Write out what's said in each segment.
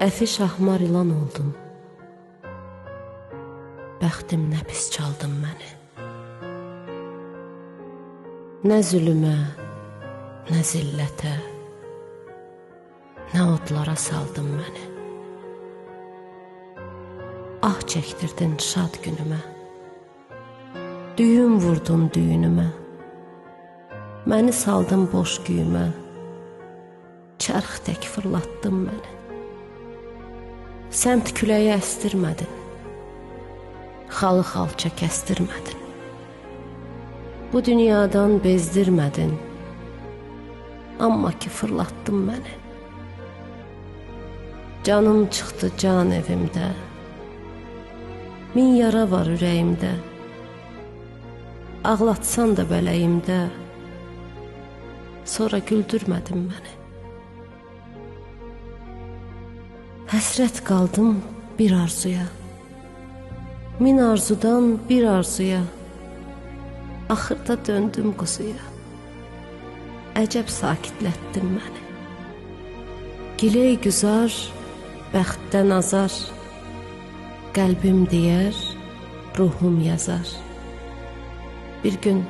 Əfi şahmar ilan oldum. Bəxtim nə pis çaldın məni. Nə zülümə, nə zillətə, nə odlara saldın məni. Ah çəkdirdin şad günümə. Düyün vurdun düyünümə. Məni saldın boş güyümə. Çərx tək fırlatdın məni. Səmt küləyi əstirmədin. Xalı xalça kəstirmədin. Bu dünyadan bezdirmədin. Amma ki fırlatdın məni. Canım çıxdı can evimdə. Min yara var ürəyimdə. Ağlatsan da bələyimdə. Sonra güldürmədin məni. Həsrət qaldım bir arzuya. Min arzudan bir arzuya. Axırda döndüm quzuya. Əcəb sakitlətdin məni. Giley güzar, bəxtdən azar. Qəlbim deyər, ruhum yazar. Bir gün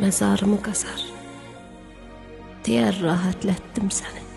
məzarımı qazar. Deyər rahatlətdim səni.